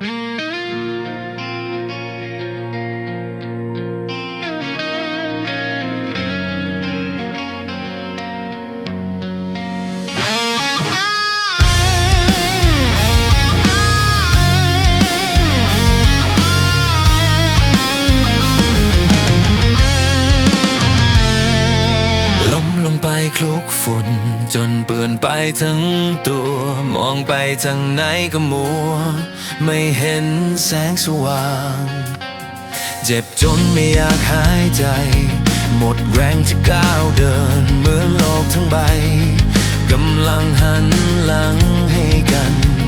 Mm-hmm. คลุกฝุ่น จนเปื่อนไปทั้งตัว มองไปทางไหนก็มัว ไม่เห็นแสงสว่าง เจ็บจนไม่อยากหายใจ หมดแรงจะก้าวเดิน เหมือนโลกทั้งใบ กำลังหันหลังให้กัน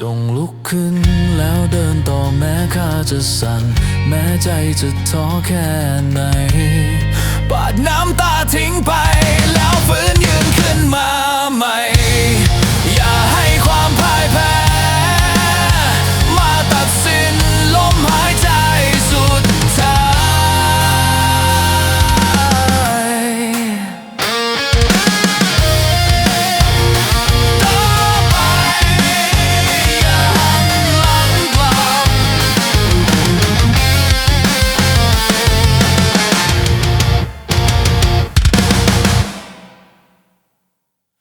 จงลุกขึ้นแล้วเดินต่อแม้ข้าจะสั่น แม้ใจจะท้อแค่ไหน ปาดน้ำตาทิ้งไปแล้วฟื้นยืนขึ้นมา